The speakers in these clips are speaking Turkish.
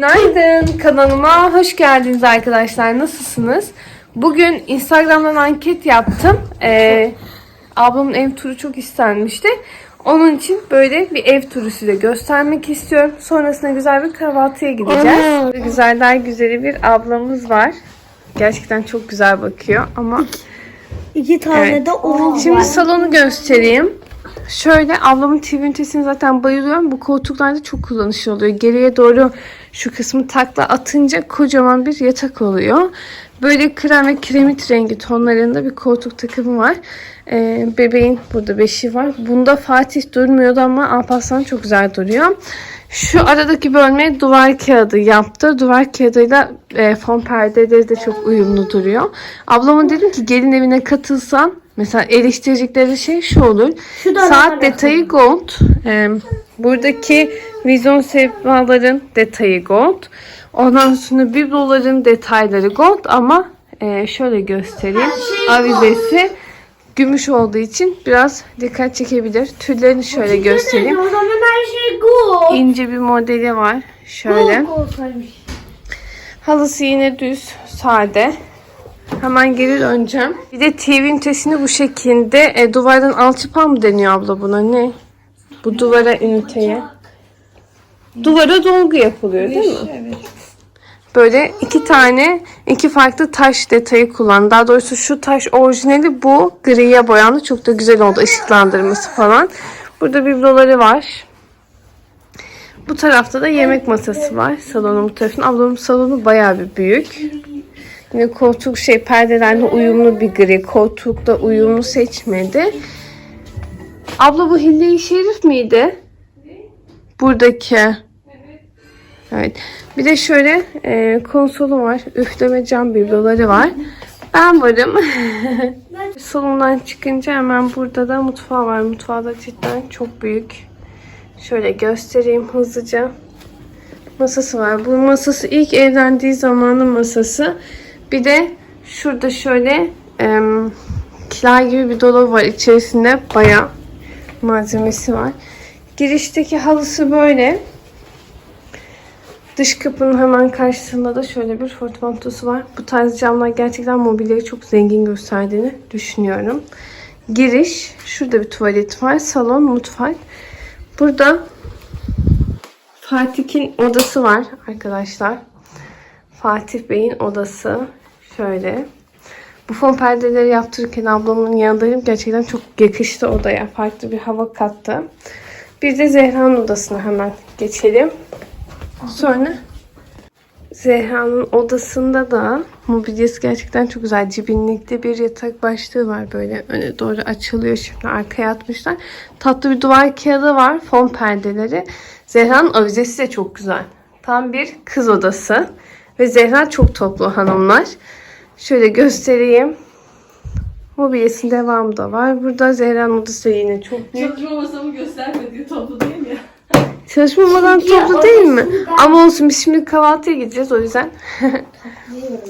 Günaydın kanalıma hoş geldiniz arkadaşlar. Nasılsınız? Bugün Instagram'dan anket yaptım. Ee, ablamın ev turu çok istenmişti. Onun için böyle bir ev turu size göstermek istiyorum. Sonrasında güzel bir kahvaltıya gideceğiz. Güzeller güzeli bir ablamız var. Gerçekten çok güzel bakıyor ama İki tane Evet. de orange Şimdi var. salonu göstereyim. Şöyle ablamın TV ünitesine zaten bayılıyorum. Bu koltuklarda çok kullanışlı oluyor. Geriye doğru şu kısmı takla atınca kocaman bir yatak oluyor. Böyle krem ve kiremit rengi tonlarında bir koltuk takımı var. Ee, bebeğin burada beşi var. Bunda Fatih durmuyordu ama Alparslan çok güzel duruyor. Şu aradaki bölmeye duvar kağıdı yaptı. Duvar kağıdıyla e, fon perdeleri de çok uyumlu duruyor. Ablama dedim ki gelin evine katılsan mesela eleştirecekleri şey şu olur. Şu Saat detayı gold. E, buradaki vizyon sehpaların detayı gold. Ondan sonra bibloların detayları gold ama e, şöyle göstereyim. Avizesi gümüş olduğu için biraz dikkat çekebilir. Tüllerini şöyle göstereyim. O zaman her şey gold. İnce bir modeli var. Şöyle. Gold olsaymış. Halısı yine düz, sade. Hemen geri döneceğim. Bir de TV ünitesini bu şekilde e, duvardan alçıpan mı deniyor abla buna ne? Bu duvara üniteye. Duvara dolgu yapılıyor değil mi? Evet. Böyle iki tane, iki farklı taş detayı kullan. Daha doğrusu şu taş orijinali bu griye boyandı. Çok da güzel oldu ışıklandırması falan. Burada bibloları var. Bu tarafta da yemek masası var. Salonun bu tarafında. Ablamın salonu bayağı bir büyük. Yine koltuk şey perdelerle uyumlu bir gri. Koltukta uyumlu seçmedi. Abla bu Hille-i Şerif miydi? Buradaki. Evet. Bir de şöyle e, konsolu var. Üfleme cam bibloları var. Ben varım. Salondan çıkınca hemen burada da mutfağı var. Mutfağı da cidden çok büyük. Şöyle göstereyim hızlıca. Masası var. Bu masası ilk evlendiği zamanın masası. Bir de şurada şöyle em, kiler gibi bir dolabı var. İçerisinde bayağı malzemesi var. Girişteki halısı böyle. Dış kapının hemen karşısında da şöyle bir portmantosu var. Bu tarz camlar gerçekten mobilyayı çok zengin gösterdiğini düşünüyorum. Giriş. Şurada bir tuvalet var. Salon, mutfak. Burada Fatih'in odası var arkadaşlar. Fatih Bey'in odası. Şöyle. Bu fon perdeleri yaptırırken ablamın yanındayım. Gerçekten çok yakıştı odaya. Farklı bir hava kattı. Bir de Zehra'nın odasına hemen geçelim. Sonra Zehra'nın odasında da mobilyası gerçekten çok güzel. Cibinlikte bir yatak başlığı var böyle öne doğru açılıyor. Şimdi arkaya atmışlar. Tatlı bir duvar kağıdı var. Fon perdeleri. Zehra'nın avizesi de çok güzel. Tam bir kız odası. Ve Zehra çok toplu hanımlar. Şöyle göstereyim. Mobilyasının devamı da var. Burada Zehra'nın odası da yine çok büyük. Çalışma masamı göstermediği toplu değil ya. Çalışmamadan toplu değil mi? Ama olsun biz şimdi kahvaltıya gideceğiz o yüzden.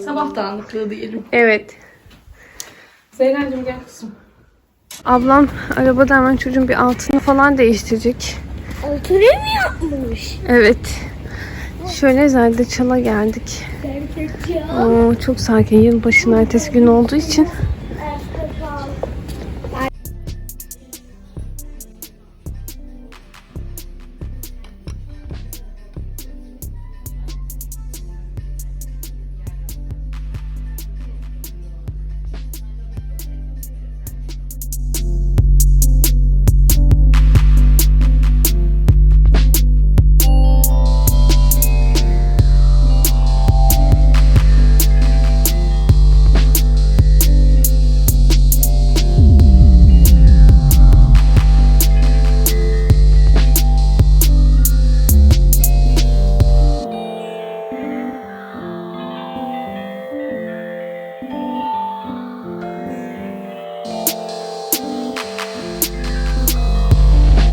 Sabah dağınıklığı diyelim. evet. Zeynep'cim gel kızım. Ablam arabada hemen çocuğun bir altını falan değiştirecek. Oturuyor mu yapmış? Evet. Şöyle zerdeçala geldik. Oo, çok sakin. Yılbaşının ertesi gün olduğu için.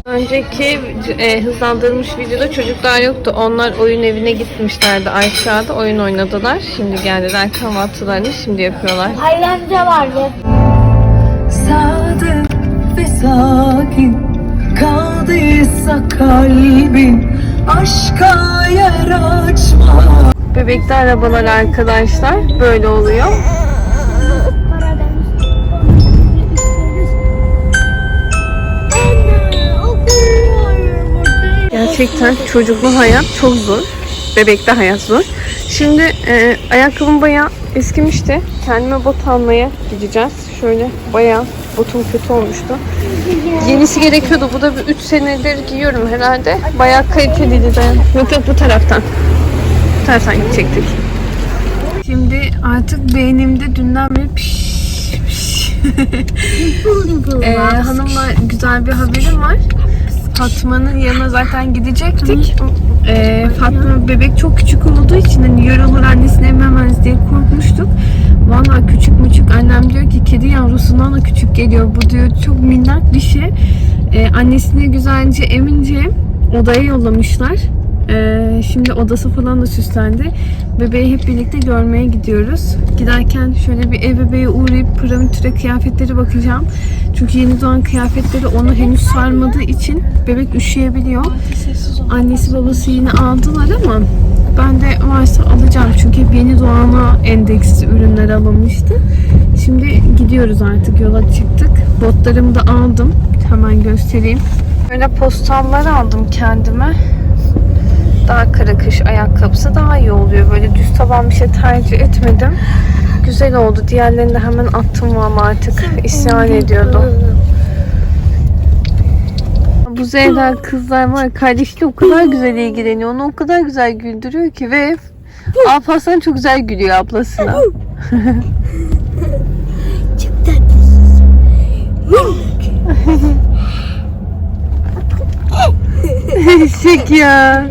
Önceki e, hızlandırılmış videoda çocuklar yoktu. Onlar oyun evine gitmişlerdi aşağıda. Oyun oynadılar. Şimdi geldiler kahvaltılarını şimdi yapıyorlar. Ayranca vardı. Sadık ve sakin kaldıysa kalbin Aşka yer açma Bebekli arabalar arkadaşlar böyle oluyor. Gerçekten çocuklu hayat çok zor. Bebekte hayat zor. Şimdi e, ayakkabım bayağı eskimişti. Kendime bot almaya gideceğiz. Şöyle bayağı botum kötü olmuştu. Yenisi gerekiyordu. Bu da bir 3 senedir giyiyorum herhalde. Bayağı kaliteliydi de. Yok yok bu taraftan. Bu taraftan gidecektik. Şimdi artık beynimde dünden beri piş piş. Ee, hanımla güzel bir haberim var. Fatma'nın yanına zaten gidecektik. Ee, Fatma bebek çok küçük olduğu için hani yorulur annesine ememez diye korkmuştuk. Valla küçük müçük annem diyor ki kedi yavrusundan da küçük geliyor. Bu diyor çok minnak bir şey. Ee, annesine güzelce emince odaya yollamışlar. Ee, şimdi odası falan da süslendi. Bebeği hep birlikte görmeye gidiyoruz. Giderken şöyle bir ev bebeğe uğrayıp piramitüre kıyafetleri bakacağım. Çünkü yeni doğan kıyafetleri onu henüz sarmadığı için bebek üşüyebiliyor. Annesi babası yine aldılar ama ben de varsa alacağım. Çünkü yeni doğana endeksli ürünler alınmıştı. Şimdi gidiyoruz artık yola çıktık. Botlarımı da aldım. Hemen göstereyim. Böyle postallar aldım kendime daha kara kış ayakkabısı daha iyi oluyor. Böyle düz taban bir şey tercih etmedim. Güzel oldu. Diğerlerini de hemen attım ama artık isyan ediyordu. Bu Zeyda kızlar var. Kardeşi o kadar güzel ilgileniyor. Onu o kadar güzel güldürüyor ki ve Alparslan çok güzel gülüyor ablasına. Çok tatlısın. Eşek ya.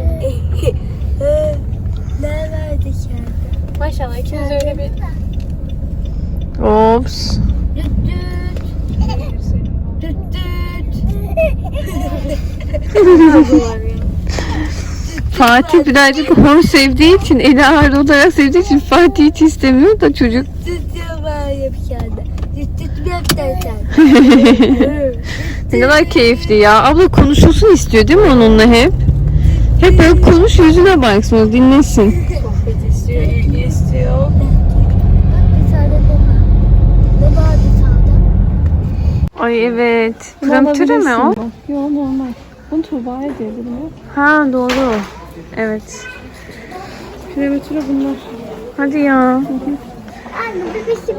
Ne verdik ya? Maşallah ikiniz öyle bir Ops. Düt düt. Düt düt. Fatih birazcık onu sevdiği için, eli ağır olarak sevdiği için Fatih hiç istemiyor da çocuk. Ne kadar keyifli ya. Abla konuşulsun istiyor değil mi onunla hep? Hep böyle konuş yüzüne baksın dinlesin. Ay evet. Pramtüre mi o? Yok normal. Bunu Tuğba'ya diye dedim ya. Ha doğru. Evet. Prematüre bunlar. Hadi ya.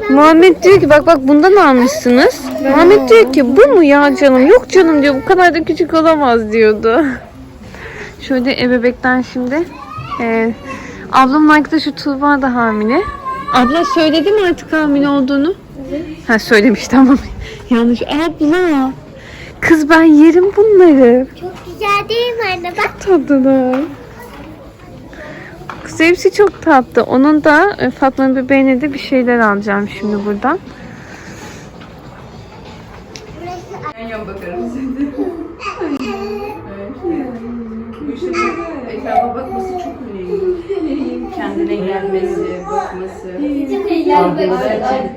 Ben. Muhammed diyor ki bak bak bundan almışsınız. Muhammed diyor ki bu mu ya canım? Yok canım diyor. Bu kadar da küçük olamaz diyordu. Şöyle ebebekten şimdi. Ee, ablamın arkadaşı Tuğba da hamile. Abla söyledi mi artık hamile olduğunu? Ha söylemiş tamam. Yanlış. Abla. Kız ben yerim bunları. Çok güzel değil mi anne? Bak. Tatlılar. Kız hepsi çok tatlı. Onun da e, Fatma'nın bebeğine de bir şeyler alacağım şimdi buradan. Bakması.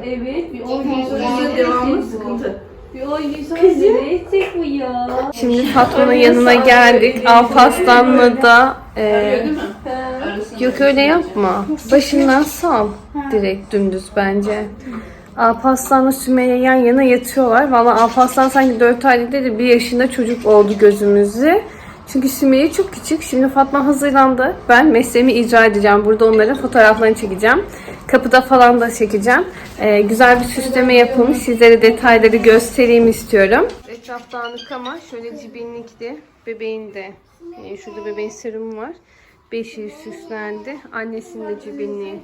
Evet, bir 10 gün sonra devamı sıkıntı. Bir 10 gün sonra nereye çek bu ya? Şimdi Fatma'nın yanına geldik. Alparslan'la da e, yok öyle yapma. Başından sal. Direkt dümdüz bence. Alparslan'la Sümeyye yan yana yatıyorlar. Valla Alparslan sanki 4 aylık değil de 1 yaşında çocuk oldu gözümüzde. Çünkü Sümeyye çok küçük. Şimdi Fatma hazırlandı. Ben mesleğimi icra edeceğim. Burada onların fotoğraflarını çekeceğim. Kapıda falan da çekeceğim. Ee, güzel bir süsleme yapılmış. Sizlere detayları göstereyim istiyorum. Etraf dağınık ama şöyle cibinlikli. Bebeğin de. e, şurada bebeğin serumu var. Beşiği süslendi. Annesinin de cibinliği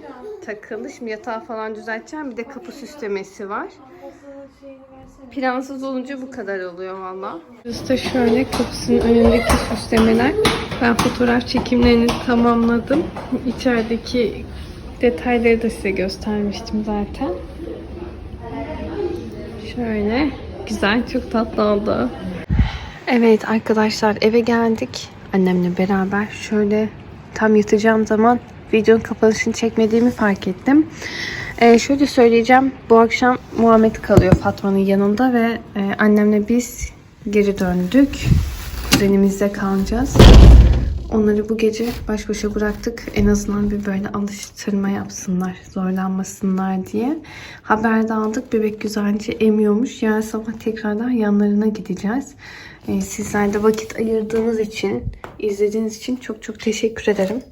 takılı. Şimdi yatağı falan düzelteceğim. Bir de kapı süslemesi var. Plansız olunca bu kadar oluyor valla. Burası da şöyle kapısının önündeki süslemeler. Ben fotoğraf çekimlerini tamamladım. İçerideki detayları da size göstermiştim zaten. Şöyle güzel çok tatlı oldu. Evet arkadaşlar eve geldik. Annemle beraber şöyle tam yatacağım zaman videonun kapanışını çekmediğimi fark ettim. Ee, şöyle söyleyeceğim. Bu akşam Muhammed kalıyor Fatma'nın yanında ve e, annemle biz geri döndük. Kuzenimizde kalacağız. Onları bu gece baş başa bıraktık. En azından bir böyle alıştırma yapsınlar, zorlanmasınlar diye. Haber de aldık. Bebek güzelce emiyormuş. Yarın sabah tekrardan yanlarına gideceğiz. Ee, sizler de vakit ayırdığınız için, izlediğiniz için çok çok teşekkür ederim.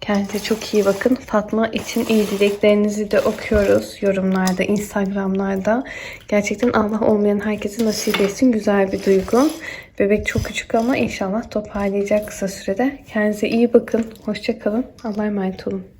Kendinize çok iyi bakın. Fatma için iyi dileklerinizi de okuyoruz yorumlarda, instagramlarda. Gerçekten Allah olmayan herkese nasip etsin. Güzel bir duygu. Bebek çok küçük ama inşallah toparlayacak kısa sürede. Kendinize iyi bakın. Hoşça kalın. Allah'a emanet olun.